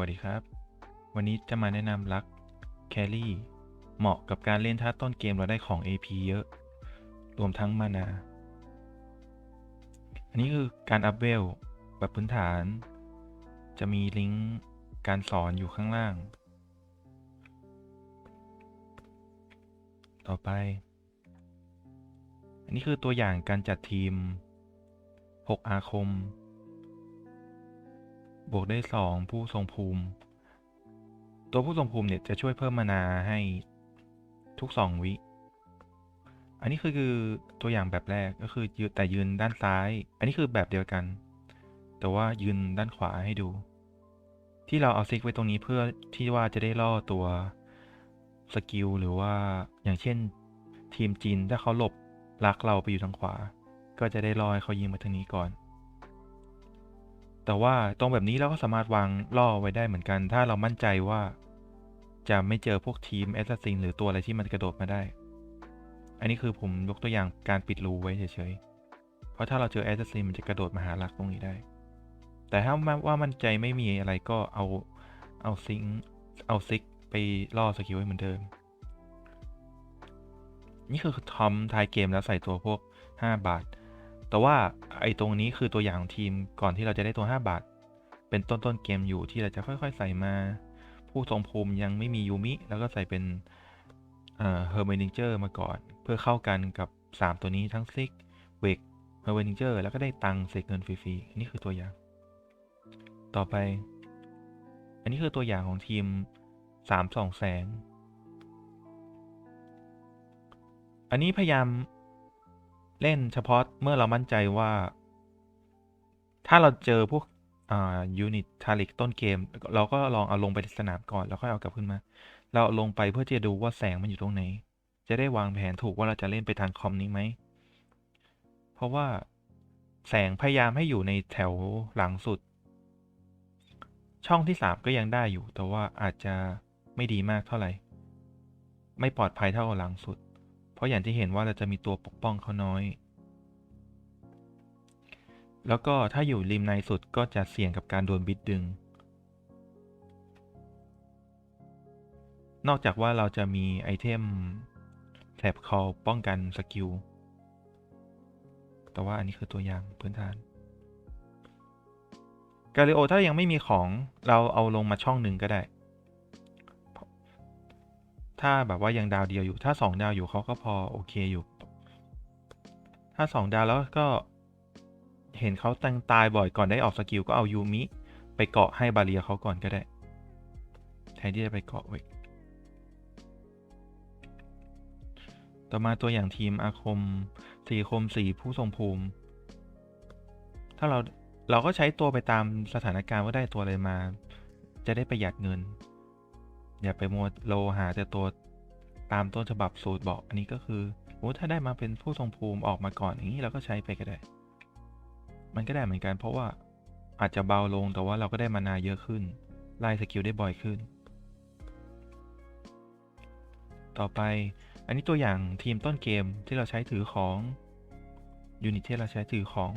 วัสดีครับ วันนี้จะมาแนะนำลักแครี่เหมาะกับการเล่นถ้าต้นเกมเราได้ของ AP เยอะ รวมทั้งมานา อันนี้คือการอัพเวลแบบพื้นฐาน จะมีลิงก์การสอนอยู่ข้างล่าง ต่อไป อันนี้คือตัวอย่างการจัดทีม 6 อาคม บวกได้ 2 ผู้ทรงภูมิ ตัวผู้ทรงภูมิเนี่ยจะช่วยเพิ่มมานาให้ทุก 2 วิ อันนี้คือคือตัวอย่างแบบแรกก็คือยืนแต่ยืนด้านซ้าย อันนี้คือแบบเดียวกัน แต่ว่ายืนด้านขวาให้ดู ที่เราเอาซิกไว้ตรงนี้เพื่อที่ว่าจะได้ล่อตัวสกิลหรือว่าอย่างเช่นทีมจีนถ้าเขาหลบลักเราไปอยู่ทางขวา ก็จะได้ล่อให้เขายิงมาทางนี้ก่อน แต่ว่าตรงแบบนี้เราก็สามารถวางล่อไว้ได้เหมือนกัน ถ้าเรามั่นใจว่า จะไม่เจอพวกทีมแอสซัสซินหรือตัวอะไรที่มันกระโดดมาได้ อันนี้คือผมยกตัวอย่างการปิดรูไว้เฉยๆ เพราะถ้าเราเจอแอสซัสซินมันจะกระโดดมาหาลักตรงนี้ได้ แต่ถ้าว่ามั่นใจไม่มีอะไรก็เอาเอาซิงเอาซิกไปล่อสกิลให้เหมือนเดิม นี่คือทอมท้ายเกมแล้วใส่ตัวพวก 5 บาท แต่ว่าไอ้ตรงนี้คือตัวอย่างของทีมก่อนที่เราจะได้ตัว 5 บาท เป็นต้นต้นเกมอยู่ที่เราจะค่อยๆ ใส่มา ผู้ทรงภูมิยังไม่มียูมิ แล้วก็ใส่เป็นเอ่อเฮอร์เมนิเจอร์มาก่อน เพื่อเข้ากันกับ 3 ตัวนี้ทั้งซิกเวกเฮอร์เมนิเจอร์แล้วก็ได้ตังค์เสกเงินฟรีๆนี่คือตัวอย่าง ต่อไป อันนี้คือตัวอย่างของทีม 3 2 แสง อันนี้พยายาม เล่นเฉพาะเมื่อเรามั่นใจว่า ถ้าเราเจอพวกอ่ายูนิตทาริกต้นเกม เราก็ลองเอาลงไปสนามก่อน แล้วค่อยเอากลับขึ้นมา เราเอาลงไปเพื่อจะดูว่าแสงมันอยู่ตรงไหน จะได้วางแผนถูกว่าเราจะเล่นไปทางคอมนี้ไหม เพราะว่าแสงพยายามให้อยู่ในแถวหลังสุด ช่องที่ 3 ก็ยังได้อยู่ แต่ว่าอาจจะไม่ดีมากเท่าไหร่ ไม่ปลอดภัยเท่าหลังสุด เพราะอย่างที่เห็นว่าเราจะมีตัวปกป้องเขาน้อย แล้วก็ถ้าอยู่ริมในสุดก็จะเสี่ยงกับการโดนบิดดึง นอกจากว่าเราจะมีไอเทมแท็บคอป้องกันสกิล แต่ว่าอันนี้คือตัวอย่างพื้นฐาน กาลิโอถ้ายังไม่มีของเราเอาลงมาช่องหนึ่งก็ได้ ถ้าแบบว่ายังดาวเดียวอยู่ ถ้าสองดาวอยู่เขาก็พอโอเคอยู่ ถ้าสองดาวแล้วก็เห็นเขาตังตายบ่อยก่อนได้ออกสกิลก็เอายูมิไปเกาะให้บาเรียเขาก่อนก็ได้ แทนที่จะไปเกาะเวกต่อมาตัวอย่างทีมอาคมสี่คมสี่ผู้ทรงภูมิ ถ้าเราเราก็ใช้ตัวไปตามสถานการณ์ว่าได้ตัวอะไรมา จะได้ประหยัดเงิน อย่าไปมัวโลหาแต่ตัวตามต้นฉบับสูตรบอก อันนี้ก็คือโอ้ถ้าได้มาเป็นผู้ทรงภูมิออกมาก่อนอย่างนี้เราก็ใช้ไปก็ได้ มันก็ได้เหมือนกันเพราะว่าอาจจะเบาลงแต่ว่าเราก็ได้มานาเยอะขึ้น ไล่สกิลได้บ่อยขึ้น ต่อไปอันนี้ตัวอย่างทีมต้นเกมที่เราใช้ถือของยูนิตที่เราใช้ถือของ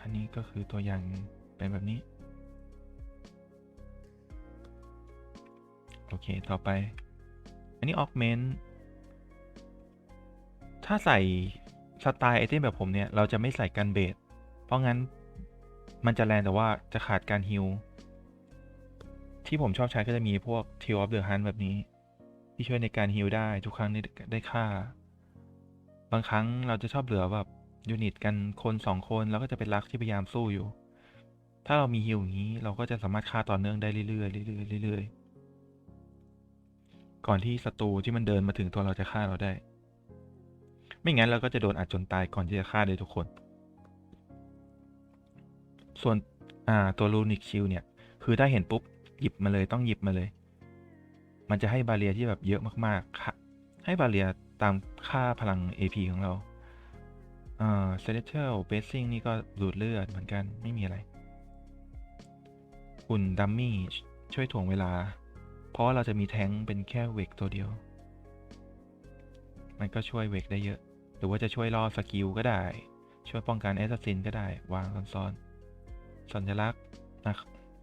อันนี้ก็คือตัวอย่างเป็นแบบนี้ โอเค ต่อไป อันนี้ augment ถ้าใส่สไตล์ไอเทมแบบผมเนี่ย เราจะไม่ใส่กันเบสเพราะงั้นมันจะแรงแต่ว่าจะขาดการฮิลที่ผมชอบใช้ก็จะมีพวก Tail of the Hunt แบบนี้ ที่ช่วยในการฮิลได้ทุกครั้งได้ได้ค่า บางครั้งเราจะชอบเหลือแบบยูนิตกันคนสองคนแล้วก็จะเป็นลักที่พยายามสู้อยู่ ถ้าเรามีฮิลอย่างนี้เราก็จะสามารถฆ่าต่อเนื่องได้เรื่อยๆเรื่อยๆเรื่อยๆ ก่อนที่ศัตรูที่มันเดินมาถึงตัวเราจะฆ่าเราได้ ไม่งั้นเราก็จะโดนอัดจนตายก่อนที่จะฆ่าได้ทุกคน ส่วนอ่าตัวลูนิกชิลเนี่ย คือถ้าเห็นปุ๊บ หยิบมาเลยต้องหยิบมาเลย มันจะให้บาเรียที่แบบเยอะมากๆค่ะให้บาเรียตามค่าพลัง AP ของเราอ่าเซเลเทลเบสซิ่งนี่ก็ดูดเลือดเหมือนกันไม่มีอะไรหุ่นดัมมี่ช่วยถ่วงเวลา เพราะเราจะมีแท้งเป็นแค่เวกตัวเดียว มันก็ช่วยเวกได้เยอะ หรือว่าจะช่วยล่อสกิลก็ได้ ช่วยป้องกันแอสซัสซินก็ได้ วางซ้อนสัญลักษณ์อา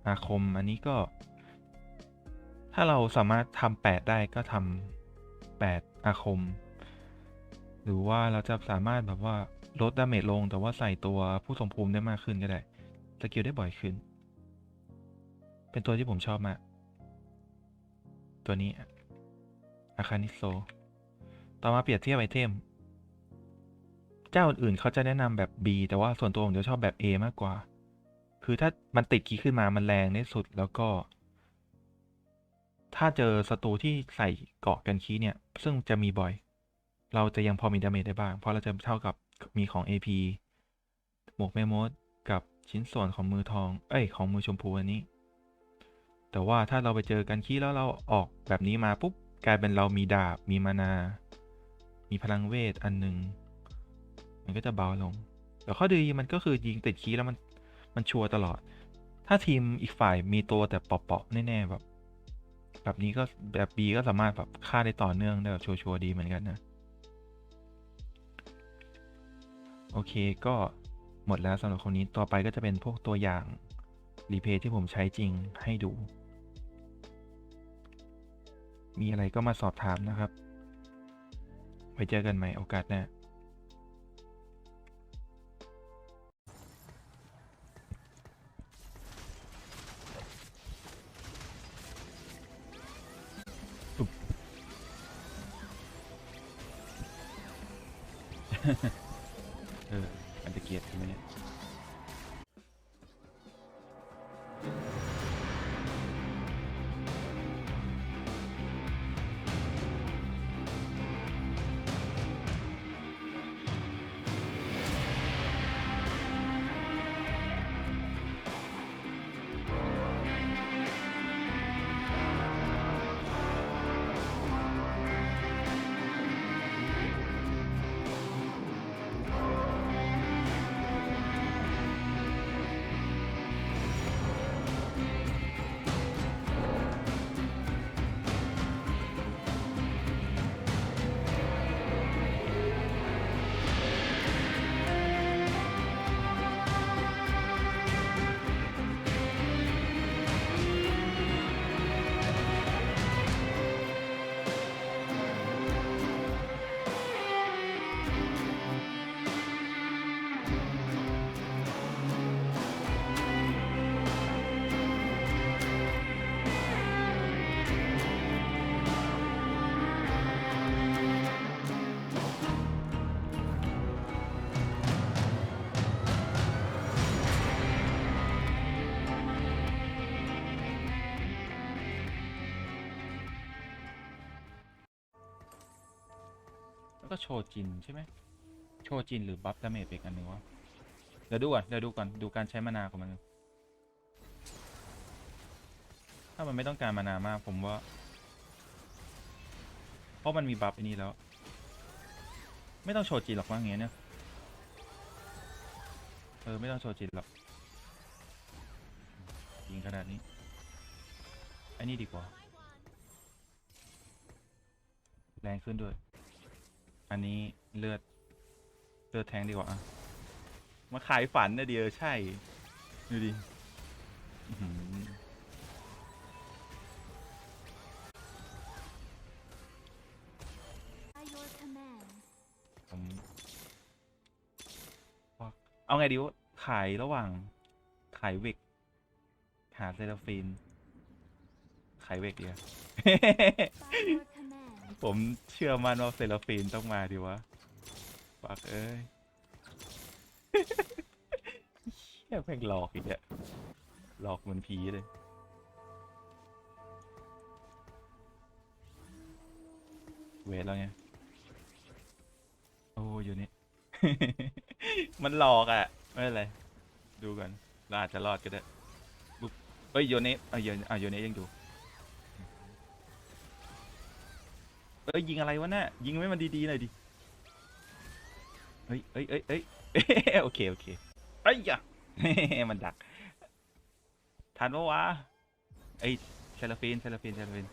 อาคมอันนี้ก็ ถ้าเราสามารถทำแปดได้ก็ทำแปดอาคม หรือว่าเราจะสามารถแบบว่าลดดาเมจลง แต่ว่าใส่ตัวผู้ทรงภูมิได้มากขึ้นก็ได้สกิลได้บ่อยขึ้น เป็นตัวที่ผมชอบมาก ตัวนี้ อาคานิโซ ต่อมาเปรียบเทียบไอเทม เจ้าอื่นเขาจะแนะนำแบบ B แต่ว่าส่วนตัวผมจะชอบแบบ A มากกว่า คือถ้ามันติดคีขึ้นมามันแรงที่สุดแล้วก็ ถ้าเจอศัตรูที่ใส่เกาะกันคีเนี่ย ซึ่งจะมีบ่อย เราจะยังพอมีดาเมจได้บ้าง เพราะเราจะเท่ากับมีของ AP หมวกแมมมดกับชิ้นส่วนของมือทอง เอ้ย ของมือชมพูอันนี้ แต่ว่าถ้าเราไปเจอกันคีย์แล้วเราออกแบบนี้มาปุ๊บกลายเป็นเรามีดาบมีมานา มีพลังเวทอันหนึ่งมันก็จะเบาลง แต่ข้อดีมันก็คือยิงติดคีย์แล้วมันมันชัวร์ตลอด ถ้าทีมอีกฝ่ายมีตัวแต่เปาะๆแน่ๆแบบ แบบนี้ก็แบบ B ก็สามารถแบบฆ่าได้ต่อเนื่องได้แบบชัวร์ๆดีเหมือนกันนะโอเคก็หมดแล้วสำหรับคนนี้ต่อไปก็จะเป็นพวกตัวอย่างรีเพย์ที่ผมใช้จริงให้ดู มีอะไรก็มาสอบถามนะครับ ไว้เจอกันใหม่โอกาสหน้าเอออันตะเกียรใช่ไหมเนี่ย ก็โชจินใช่ไหมโชจินหรือบัฟดาเมจอีกอันหนึ่งวะเดี๋ยวดูก่อนเดี๋ยวดูก่อนดูการใช้มานาของมัน ถ้ามันไม่ต้องการมานามากผมว่า เพราะมันมีบัฟอันนี้แล้ว ไม่ต้องโชจินหรอกว่าอย่างเงี้ยเนี่ยเออ ไม่ต้องโชจินหรอกยิงขนาดนี้อันนี้ดีกว่า แรงขึ้นด้วย อันนี้เลือด เลือดแทงดีกว่า มาขายฝันนะเดียวใช่ ดูดิผมเอาไงดีวะขายระหว่าง ขายเวก หาเซราฟีน ขายเวกเดียว ผมเชื่อมันว่าเซราฟีนต้องมาดีวะปักเอ้ยเชี่ยแม่งหลอกอีกอะหลอกเหมือนผีเลย เวทแล้วไงโอ้อยู่นี่ มันหลอกอะไม่เป็นไร ดูกันเราอาจจะรอดก็ได้ปุ๊บเอ้ยโยเนะเอ้ยโยอะโยเนะยังดู เอ้ยยิงอะไรวะเนี่ยยิงไม่มันดีๆหน่อยดิเฮ้ยเอ้ยเอ้ยเอ้ยโอเคโอเคไอ้ยยะมันดักทันปะวะไอ้ยเซลฟีนเซลฟีนเซลฟีน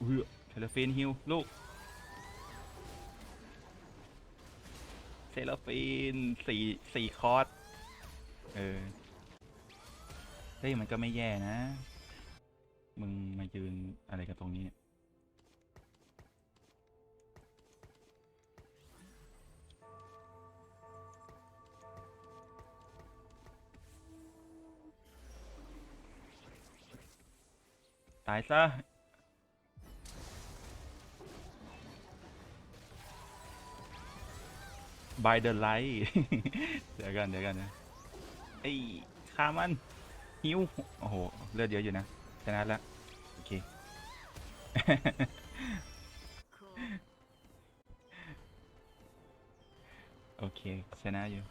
อุ้ยเซลฟีนฮิวลูกเซลฟีนสี่สี่คอร์สเออฮ้ยมันก็ไม่แย่นะ มึงมายืนอะไรกันตรงนี้เนี่ยายซะ by the light เดี๋ยวกันเดี๋ยวกันนะไอ้ยฆ่ามันหิว โอ้โห เลือดเยอะอยู่นะชนะแล้วโอเค โอเค ชนะอยู่